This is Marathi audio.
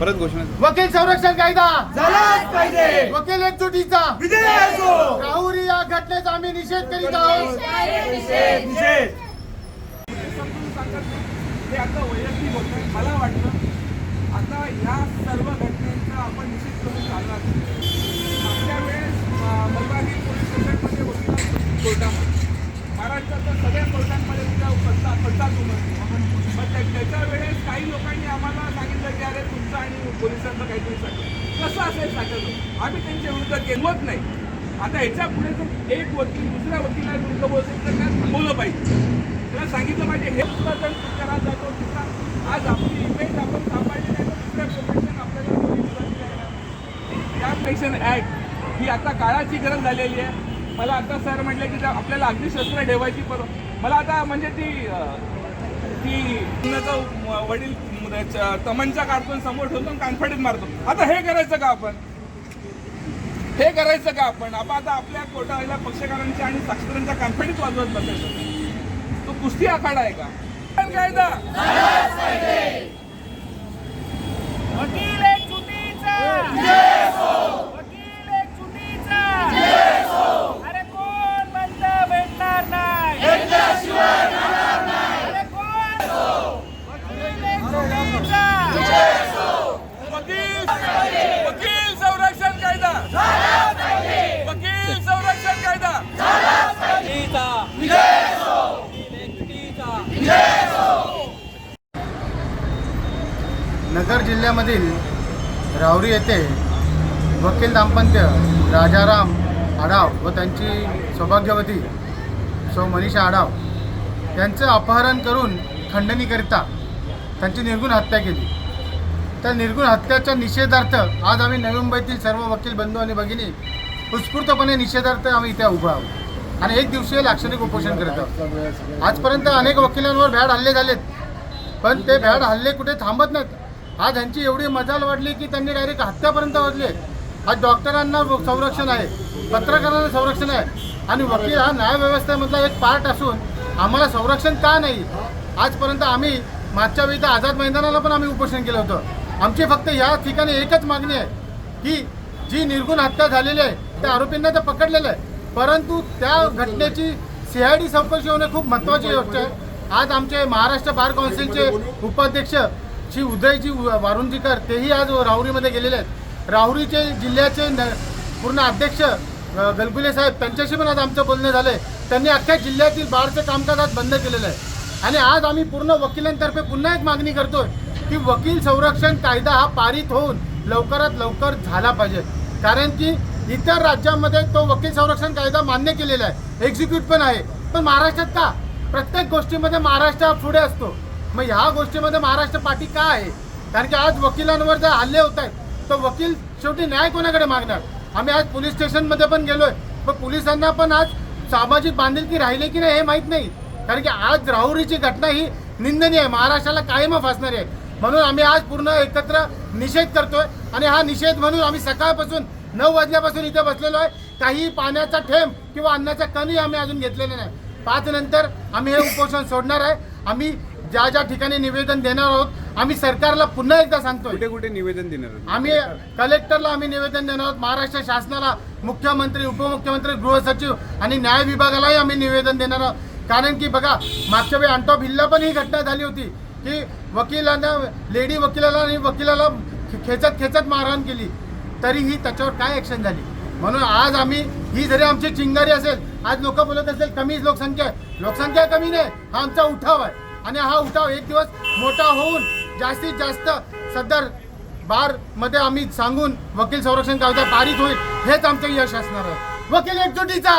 परत घोषणा वकील संरक्षण कायदा. झालाच पाहिजे. वकील एकजुटीचा. विजय असो. राहुरी या घटनेचा आम्ही निषेध करीत आहोत. निषेध हे आता वैयक्तिक होतं. आहे मला वाटतं आता ह्या सर्व घटनेचा आपण निश्चित करून चालणार. मागच्या वेळेस पोलीस स्टेशनमध्ये वकिला कोर्टामध्ये. महाराष्ट्राच्या सगळ्या कोर्टांमध्ये तुझ्या पत्ता पत्ता उमटली पण त्या- त्याच्या वेळेस काही लोकांनी आम्हाला सांगितलं की अरे तुमचं आणि पोलिसांचं काहीतरी साठलं. कसं असेल साठवलं आम्ही त्यांच्या विरुद्ध केलवत नाही. आता ह्याच्या पुढे जर एक वकील दुसऱ्या वकिलाविरुद्ध बोलतो तर काय थांबवलं पाहिजे. त्याला सांगितलं पाहिजे हे सुद्धा जण करा जातो दुसरा आज आपली इमेज आपण सांभाळली नाही तर दुसऱ्या प्रोफेशन आपल्याला कोणी या पेन्शन ॲक्ट ही आता काळाची गरज झालेली आहे. मला आता सर म्हटलं की आपल्याला अगदी शस्त्र ठेवायची पर मला आता म्हणजे ती ती वडील च- तमंचा काढतो समोर ठेवतो आणि कानफडीत मारतो. आता हे करायचं का आपण? हे करायचं का आपण? आपण आता आपल्या कोटाला पक्षकारांच्या आणि साक्षरांच्या कानफडीत वाजवत बसायचं. तो कुस्ती आखाडा आहे का? पण कायदा वकील एक चुकीचा वकील एक चुकीचा अरे कोण बंद भेटणार नाही अरे कोण वकील एक चुकीचा वकील वकील संरक्षण कायदा वकील संरक्षण कायदा नगर जिल्ह्यामधील राहुरी येथे वकील दाम्पत्य राजाराम आढाव व त्यांची सौभाग्यवती सौ मनीषा आढाव यांचं अपहरण करून खंडणीकरिता त्यांची निर्गुण हत्या केली. त्या निर्गुण हत्याच्या निषेधार्थ आज आम्ही नवी मुंबईतील सर्व वकील बंधू आणि भगिनी उत्स्फूर्तपणे निषेधार्थ आम्ही इथे उभा आहोत आणि एक दिवसीय लाक्षणिक उपोषण करत आहोत. आजपर्यंत अनेक वकिलांवर भ्याड हल्ले झालेत पण ते भ्याड हल्ले कुठे थांबत नाहीत. आज ह्यांची एवढी मजाल वाढली की त्यांनी डायरेक्ट हत्यापर्यंत वाजले आज डॉक्टरांना संरक्षण आहे पत्रकारांना संरक्षण आहे. आणि वकील हा न्यायव्यवस्थेमधला एक पार्ट असून आम्हाला संरक्षण का नाही? आजपर्यंत आम्ही मागच्या वेळी तर आझाद मैदानाला पण आम्ही उपोषण केलं होतं. आमची फक्त या ठिकाणी एकच मागणी आहे की जी निर्गुण हत्या झालेली आहे त्या आरोपींना तर पकडलेलं आहे. परंतु त्या घटनेची सी आय डी चौकशी होणे खूप महत्त्वाची गोष्ट आहे. आज आमचे महाराष्ट्र बार काउन्सिलचे उपाध्यक्ष श्री उदयजी वारुंजीकर तेही आज राहुरीमध्ये गेलेले आहेत. राहुरीचे जिल्ह्याचे न पूर्ण अध्यक्ष गलगुले साहेब त्यांच्याशी पण आज आमचं बोलणे झालं आहे त्यांनी अख्ख्या जिल्ह्यातील बारचं कामकाज आज बंद केलेलं आहे. आणि आज आम्ही पूर्ण वकिलांतर्फे पुन्हा एक मागणी करतोय की वकील संरक्षण कायदा हा पारित होऊन लवकरात लवकर झाला पाहिजे. कारण की इतर राज्यांमध्ये तो वकील संरक्षण कायदा मान्य केलेला आहे. एक्झिक्यूट पण आहे. पण महाराष्ट्रात का? प्रत्येक गोष्टीमध्ये महाराष्ट्र हा पुढे असतो. मग ह्या गोष्टीमध्ये महाराष्ट्र पाठी का आहे? कारण की आज वकिलांवर जर हल्ले होत आहेत तर वकील शेवटी न्याय कोणाकडे मागणार? आम्ही आज पोलीस स्टेशनमध्ये पण गेलोय. पण पोलिसांना पण आज सामाजिक बांधिलकी राहिली की नाही हे माहीत नाही. कारण की आज राहुरीची घटना ही निंदनीय आहे. महाराष्ट्राला कायमच असणार आहे. म्हणून आम्ही आज पूर्ण एकत्र निषेध करतोय. आणि हा निषेध म्हणून आम्ही सकाळपासून नऊ वाजल्यापासून इथे बसलेलो आहे. काही पाण्याचा थेंब किंवा अन्नाचा कणही आम्ही अजून घेतलेले नाही. पाच नंतर आम्ही हे उपोषण सोडणार आहे. आम्ही ज्या ज्या ठिकाणी निवेदन देणार आहोत आम्ही सरकारला पुन्हा एकदा सांगतोय. कुठे कुठे निवेदन देणार आहेत? आम्ही कलेक्टरला आम्ही निवेदन देणार आहोत महाराष्ट्र शासनाला मुख्यमंत्री उपमुख्यमंत्री गृहसचिव आणि न्याय विभागालाही आम्ही निवेदन देणार आहोत. कारण की बघा मागच्या वेळी अंटॉप हिल्ला पण ही घटना झाली होती की वकिलांना लेडी वकिलाला आणि वकिलाला खे- खेचत खेचत मारहाण केली. तरीही त्याच्यावर काय ॲक्शन झाली? म्हणून आज आम्ही ही जरी आमची चिंगारी असेल आज लोक बोलत असेल कमी लोकसंख्या आहे. लोकसंख्या कमी नाही हा आमचा उठाव आहे. आणि हा उठाव एक दिवस मोठा होऊन जास्तीत जास्त सदर बारमध्ये आम्ही सांगून वकील संरक्षण कायदा पारित होईल हेच आमचं यश असणार आहे. वकील एकजुटीचा!